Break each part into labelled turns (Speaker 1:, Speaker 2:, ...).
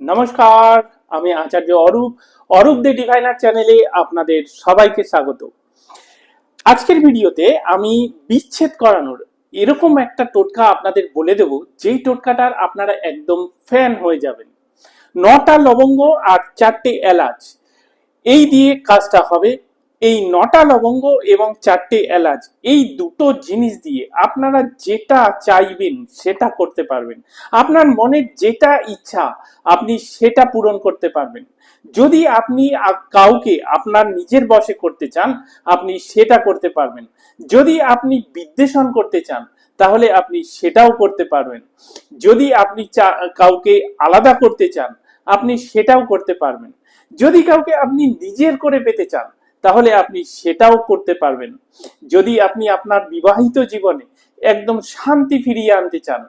Speaker 1: নমস্কার, আমি আচার্য অরূপ অরূপ দে ডিভাইনার চ্যানেলে আপনাদের সবাইকে স্বাগত। আজকের ভিডিওতে আমি বিচ্ছেদ করানোর এরকম একটা টোটকা আপনাদের বলে দেব, যেই টোটকাটার আপনারা একদম ফ্যান হয়ে যাবেন। নটা লবঙ্গ আর চারটে এলাচ, এই দিয়ে কাজটা হবে। এই নটা লবঙ্গ এবং চারটে এলাচ, এই দুটো জিনিস দিয়ে আপনারা যেটা চাইবেন সেটা করতে পারবেন। আপনার মনের যেটা ইচ্ছা, আপনি সেটা পূরণ করতে পারবেন। যদি আপনি কাউকে আপনার নিজের বশে করতে চান, আপনি সেটা করতে পারবেন। যদি আপনি বিদ্বেষণ করতে চান, তাহলে আপনি সেটাও করতে পারবেন। যদি আপনি কাউকে আলাদা করতে চান, আপনি সেটাও করতে পারবেন। যদি কাউকে আপনি নিজের করে পেতে চান তাহলে আপনি সেটাও করতে পারবেন। যদি আপনি আপনার বিবাহিত জীবনে একদম শান্তি ফিরিয়ে আনতে চান,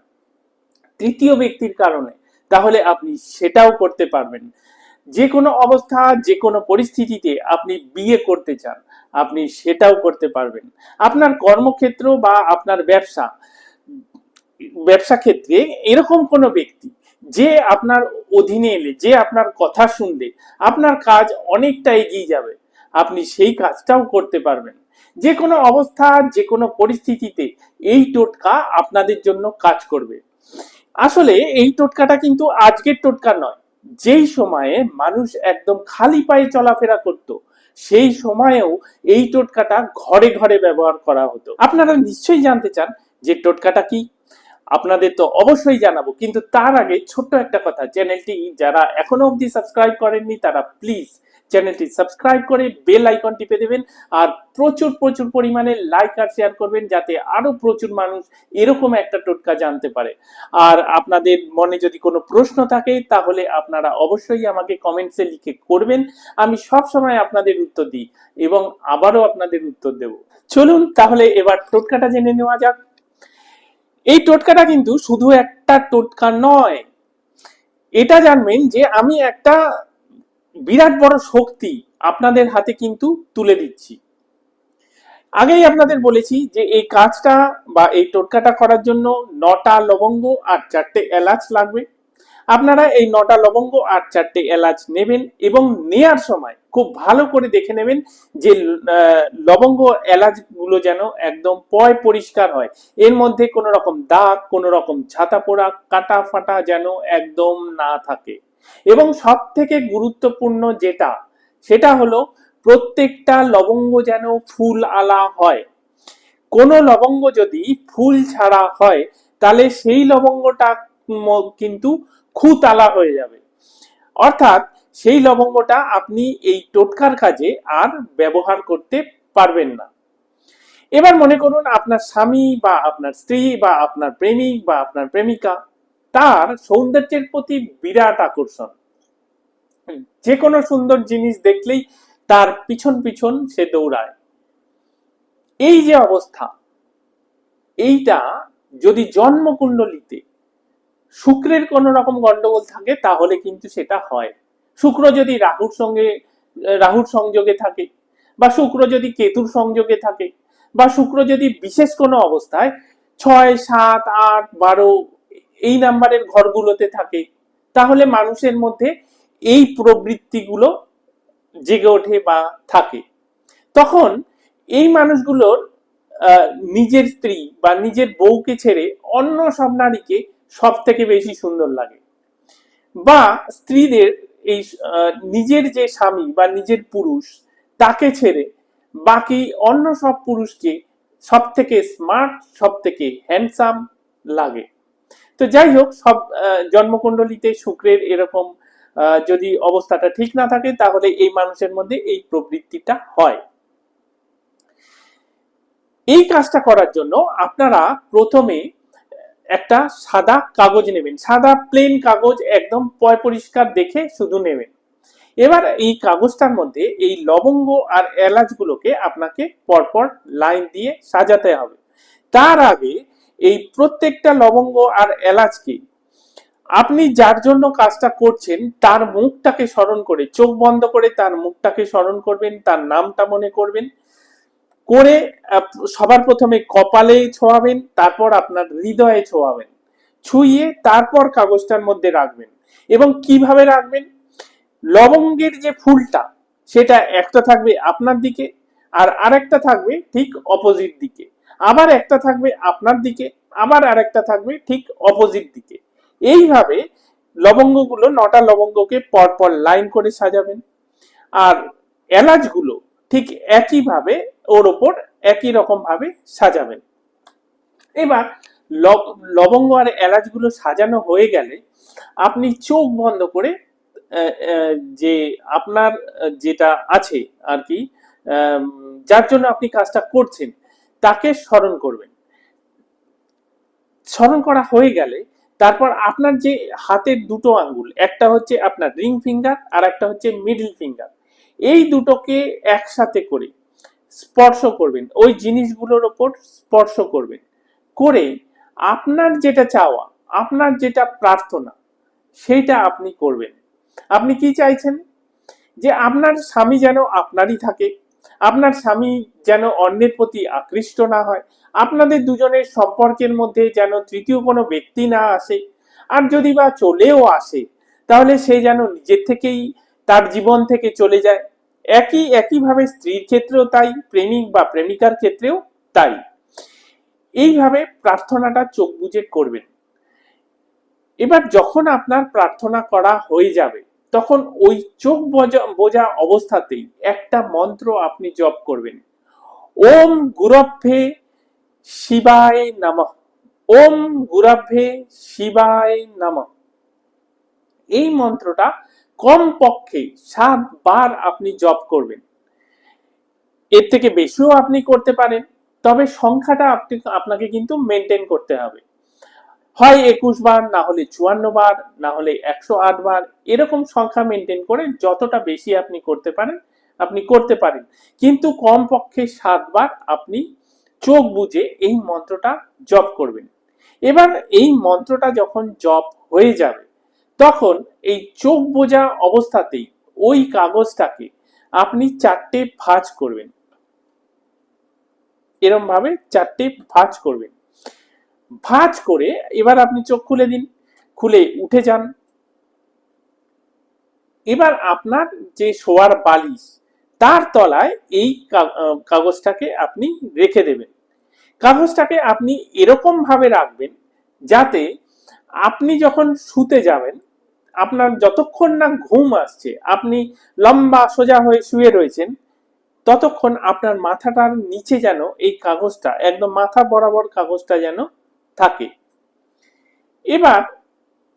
Speaker 1: তৃতীয় ব্যক্তির কারণে, তাহলে আপনি সেটাও করতে পারবেন। যে কোনো অবস্থা যে কোনো পরিস্থিতিতে আপনি বিয়ে করতে চান, আপনি সেটাও করতে পারবেন। আপনার কর্মক্ষেত্র বা আপনার ব্যবসা ব্যবসা ক্ষেত্রে এরকম কোনো ব্যক্তি, যে আপনার অধীনে এলে, যে আপনার কথা শুনলে, আপনার কাজ অনেকটা এগিয়ে যাবে। আপনি সেই কাজটাও করতে পারবেন। যে কোনো অবস্থা যে কোনো পরিস্থিতিতে এই টোটকা আপনাদের জন্য কাজ করবে। আসলে এই টোটকাটা কিন্তু আজকের টোটকা নয়। যেই সময়ে মানুষ একদম খালি পায়ে চলাফেরা করত, সেই সময়েও এই টোটকাটা ঘরে ঘরে ব্যবহার করা হতো। আপনারা নিশ্চয়ই জানতে চান যে টোটকাটা কি? আপনাদের তো অবশ্যই জানাব। কিন্তু তার আগে ছোট্ট একটা কথা, চ্যানেলটি যারা এখনও অবধি সাবস্ক্রাইব করেননি, তারা প্লিজ চ্যানেলটি সাবস্ক্রাইব করে বেল আইকন টিপে দেবেন আর প্রচুর প্রচুর পরিমাণে লাইক আর শেয়ার করবেন যাতে আরও প্রচুর মানুষ এরকম একটা টোটকা জানতে পারে। আর আপনাদের মনে যদি কোনো প্রশ্ন থাকে, তাহলে আপনারা অবশ্যই আমাকে কমেন্টসে লিখে করবেন। আমি সব সময় আপনাদের উত্তর দিই এবং আবারও আপনাদের উত্তর দেব। চলুন তাহলে এবার টোটকাটা জেনে নেওয়া যাক। এই টোটকাটা কিন্তু শুধু একটা টোটকা নয়। এটা জানবেন যে আমি একটা বিরাট বড় শক্তি আপনাদের হাতে কিন্তু তুলে দিচ্ছি। আগেই আপনাদের বলেছি যে এই কাজটা বা এই টোটকাটা করার জন্য নটা লবঙ্গ আর চারটে এলাচ লাগবে। আপনারা এই নটা লবঙ্গ আর চারটে এলাচ নেবেন এবং নেয়ার সময় খুব ভালো করে দেখে নেবেন যে লবঙ্গ এলাচগুলো যেন একদম পয় পরিষ্কার হয়। এর মধ্যে কোনো রকম দাগ, কোনো রকম ছাতা পোড়া কাটা ফাটা যেন একদম না থাকে। এবং সব থেকে গুরুত্বপূর্ণ যেটা, সেটা হলো প্রত্যেকটা লবঙ্গ যেন ফুল আলা হয়। কোনো লবঙ্গ যদি ফুল ছাড়া হয়, তাহলে সেই লবঙ্গটা কিন্তু খুতালা হয়ে যাবে। অর্থাৎ সেই লবঙ্গটা আপনি এই টোটকার কাজে আর ব্যবহার করতে পারবেন না। এবার মনে করুন আপনার স্বামী বা আপনার স্ত্রী বা আপনার প্রেমিক বা আপনার প্রেমিকা তার সৌন্দর্যের প্রতি বিরাট আকর্ষণ। যে কোনো সুন্দর জিনিস দেখলেই তার পিছন পিছন সে দৌড়ায়। এই যে অবস্থা, এইটা যদি জন্মকুণ্ডলিতে শুক্রের কোন রকম গন্ডগোল থাকে, তাহলে কিন্তু সেটা হয়। শুক্র যদি রাহুর সঙ্গে, রাহুর সংযোগে থাকে বা শুক্র যদি কেতুর সংযোগে থাকে বা শুক্র যদি বিশেষ কোনো অবস্থায় ছয়, সাত, আট, বারো এই নাম্বারের ঘরগুলোতে থাকে, তাহলে মানুষের মধ্যে এই প্রবৃত্তিগুলো জেগে ওঠে বা থাকে। তখন এই মানুষগুলোর নিজের স্ত্রী বা নিজের বউকে ছেড়ে অন্য সব নারীকে সব থেকে বেশি সুন্দর লাগে। বা স্ত্রীদের এই নিজের যে স্বামী বা নিজের পুরুষ, তাকে ছেড়ে বাকি অন্য সব পুরুষকে সব থেকে স্মার্ট সব থেকে হ্যান্ডসাম লাগে। তো যাই হোক, সব জন্মকুণ্ডলিতে শুক্রের এরকম যদি অবস্থাটা ঠিক না থাকে, তাহলে এই মানুষের মধ্যে এই প্রবৃত্তিটা হয়। এই কাজটা করার জন্য আপনারা প্রথমে একটা সাদা কাগজ নেবেন। সাদা প্লেন কাগজ একদম পয় পরিষ্কার দেখে শুধু নেবেন। এবার এই কাগজটার মধ্যে এই লবঙ্গ আর এলাচগুলোকে আপনাকে পরপর লাইন দিয়ে সাজাতে হবে। তার আগে এই প্রত্যেকটা লবঙ্গ আর এলাচকে আপনি যার জন্য কাজটা করছেন, তার মুখটাকে স্মরণ করে, চোখ বন্ধ করে তার মুখটাকে স্মরণ করবেন, তার নামটা মনে করবেন, করে সবার প্রথমে কপালে ছোঁয়াবেন, তারপর আপনার হৃদয়ে ছোঁয়াবেন ছুঁয়ে তারপর কাগজটার মধ্যে রাখবেন। এবং কীভাবে রাখবেন? লবঙ্গের যে ফুলটা, সেটা একটা থাকবে আপনার দিকে আর আরেকটা থাকবে ঠিক অপোজিট দিকে। আবার একটা থাকবে আপনার দিকে, আবার আরেকটা থাকবে ঠিক অপোজিট দিকে। এইভাবে লবঙ্গগুলো, নটা লবঙ্গকে পরপর লাইন করে সাজাবেন। আর এলাচগুলো ঠিক একইভাবে ওর ওপর একই রকম ভাবে সাজাবেন। এবার লব- লবঙ্গ আর এলাচগুলো সাজানো হয়ে গেলে আপনি চোখ বন্ধ করে যে আপনার, যেটা আছে আর কি যার জন্য আপনি কাজটা করছেন তাকে স্মরণ করবেন। স্মরণ করা হয়ে গেলে তারপর আপনার যে হাতের দুটো আঙ্গুল, একটা হচ্ছে আপনার রিং ফিঙ্গার আর একটা হচ্ছে মিডল ফিঙ্গার, এই দুটোকে একসাথে করে স্পর্শ করবেন। ওই জিনিসগুলোর ওপর স্পর্শ করবেন। করে আপনার যেটা চাওয়া, আপনার যেটা প্রার্থনা, সেইটা আপনি করবেন। আপনি কি চাইছেন? যে আপনার স্বামী যেন আপনারই থাকে। আপনার স্বামী যেন অন্যের প্রতি আকৃষ্ট না হয়, আপনাদের দুজনের সম্পর্কের মধ্যে যেন তৃতীয় কোনো ব্যক্তি না আসে, আর যদি বা চলেও আসে, তাহলে সে যেন নিজের থেকেই তার জীবন থেকে চলে যায়। একই, একইভাবে স্ত্রীর ক্ষেত্রেও তাই, প্রেমিক বা প্রেমিকার ক্ষেত্রেও তাই। এইভাবে প্রার্থনাটা চোখ বুজে করবেন। এবার যখন আপনার প্রার্থনা করা হয়ে যাবে তখন ওই চোখ বোঝা বোঝা অবস্থাতেই একটা মন্ত্র আপনি জপ করবেন। ওম গুরভ্যে শিবায় নমঃ। ওম গুরভ্যে শিবায় নমঃ। এই মন্ত্রটা কম পক্ষে সাত বার আপনি জপ করবেন। এর থেকে বেশিও আপনি করতে পারেন, তবে সংখ্যাটা আপনি, আপনাকে কিন্তু মেনটেন করতে হবে। হয় একুশ বার, না হলে চুয়ান্ন বার, না হলে একশো আট বার, এরকম সংখ্যা মেনটেন করে যতটা বেশি আপনি করতে পারেন, আপনি করতে পারেন। কিন্তু কম পক্ষে সাতবার আপনি চোখ বুজে এই মন্ত্রটা জপ করবেন। এবার এই মন্ত্রটা যখন জপ হয়ে যাবে, তখন এই চোখ বোঝা অবস্থাতেই ওই কাগজটাকে আপনি চারটে ভাঁজ করবেন। এরম ভাবে চারটে ভাঁজ করবেন। ভাঁজ করে এবার আপনি চোখ খুলে দিন, খুলে উঠে যান। এবার আপনার যে শোয়ার বালিশ, তার তলায় এই কাগজটাকে আপনি রেখে দেবেন। কাগজটাকে আপনি এরকম ভাবে রাখবেন যাতে আপনি যখন শুতে যাবেন, আপনার যতক্ষণ না ঘুম আসছে, আপনি লম্বা সোজা হয়ে শুয়ে রয়েছেন, ততক্ষণ আপনার মাথাটার নিচে যেন এই কাগজটা, একদম মাথা বরাবর কাগজটা যেন থাকে। এবার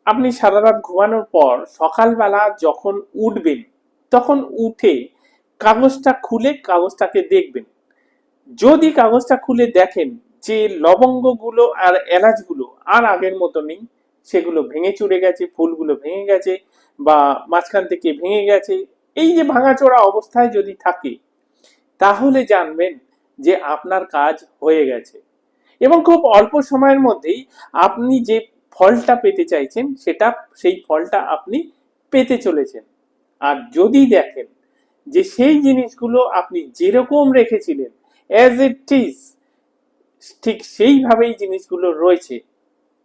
Speaker 1: আপনি সারা রাত ঘুমানোর পর সকালবেলা যখন উঠবেন, তখন উঠে কাগজটা খুলে কাগজটাকে দেখবেন। যদি কাগজটা খুলে দেখেন যে লবঙ্গগুলো আর এলাচগুলো আর আগের মতো নেই, সেগুলো ভেঙে চুরে গেছে, ফুলগুলো ভেঙে গেছে বা মাঝখান থেকে ভেঙে গেছে, এই যে ভাঙাচোরা অবস্থায় যদি থাকে, তাহলে জানবেন যে আপনার কাজ হয়ে গেছে। এবং খুব অল্প সময়ের মধ্যেই আপনি যে ফলটা পেতে চাইছেন, সেটা, সেই ফলটা আপনি পেতে চলেছেন। আর যদি দেখেন যে সেই জিনিসগুলো আপনি যেরকম রেখেছিলেন অ্যাজ ইট ইজ ঠিক সেইভাবেই জিনিসগুলো রয়েছে,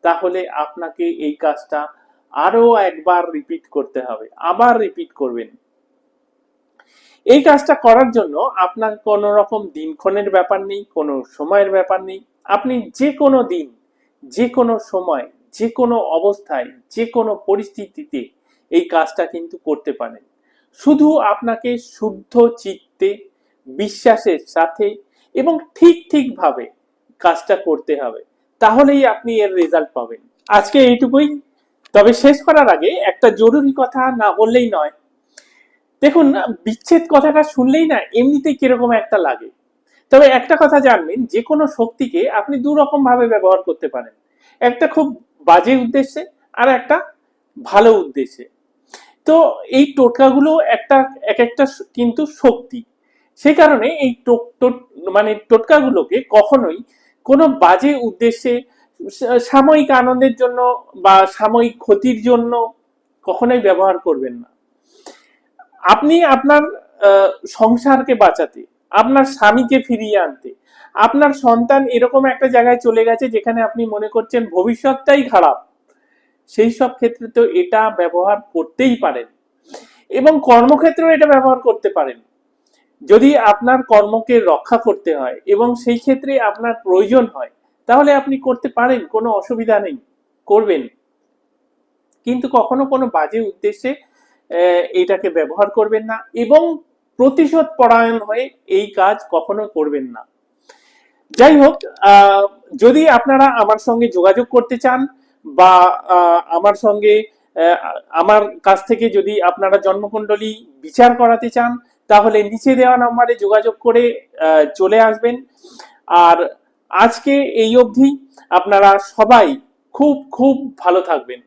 Speaker 1: তাহলে আপনাকে এই কাজটা আরও একবার রিপিট করতে হবে, আবার রিপিট করবেন। এই কাজটা করার জন্য আপনার কোনো রকম দিনক্ষণের ব্যাপার নেই, কোনো সময়ের ব্যাপার নেই আপনি যে কোনো দিন যে কোনো সময় যে কোনো অবস্থায় যে কোনো পরিস্থিতিতে এই কাজটা কিন্তু করতে পারেন। শুধু আপনাকে শুদ্ধ চিত্তে, বিশ্বাসের সাথে এবং ঠিক ঠিকভাবে কাজটা করতে হবে, তাহলেই আপনি এর রেজাল্ট পাবেন। আজকে এইটুকুই। তবে শেষ করার আগে একটা জরুরি কথা না বললেই নয়। দেখুন, বিচ্ছেদ কথাটা শুনলেই না এমনিতেই কীরকম একটা লাগে। তবে একটা কথা জানবেন যে কোনো শক্তিকে আপনি দু রকম ভাবে ব্যবহার করতে পারেন। একটা খুব বাজে উদ্দেশ্যে আর একটা ভালো উদ্দেশ্যে। তো এই টোটকাগুলো একটা এক একটা কিন্তু শক্তি। সে কারণে এই মানে টোটকাগুলোকে কখনোই কোনো বাজে উদ্দেশ্যে সাময়িক আনন্দের জন্য বা সাময়িক ক্ষতির জন্য কখনোই ব্যবহার করবেন না। আপনি আপনার সংসারকে বাঁচাতে আপনার স্বামীকে ফিরিয়ে আনতে। আপনার সন্তান এরকম একটা জায়গায় চলে গেছে যেখানে আপনি মনে করছেন ভবিষ্যৎটাই খারাপ। সেই সব ক্ষেত্রে তো এটা ব্যবহার করতেই পারেন। এবং কর্মক্ষেত্রেও এটা ব্যবহার করতে পারেন। যদি আপনার কর্মকে রক্ষা করতে হয় এবং সেই ক্ষেত্রে আপনার প্রয়োজন হয়, তাহলে আপনি করতে পারেন, কোনো অসুবিধা নেই, করবেন। কিন্তু কখনো কোনো বাজে উদ্দেশ্যে এটাকে ব্যবহার করবেন না। এবং প্রতিশোধ পরায়ণ হয়ে এই কাজ কখনো করবেন না। যাই হোক যদি আপনারা আমার সঙ্গে যোগাযোগ করতে চান বা আমার সঙ্গে আমার কাছ থেকে যদি আপনারা জন্মকুণ্ডলী বিচার করাতে চান, তাহলে নিচে দেওয়া নম্বরে যোগাযোগ করে চলে আসবেন। আর আজকে এই অবধি আপনারা সবাই খুব খুব ভালো থাকবেন।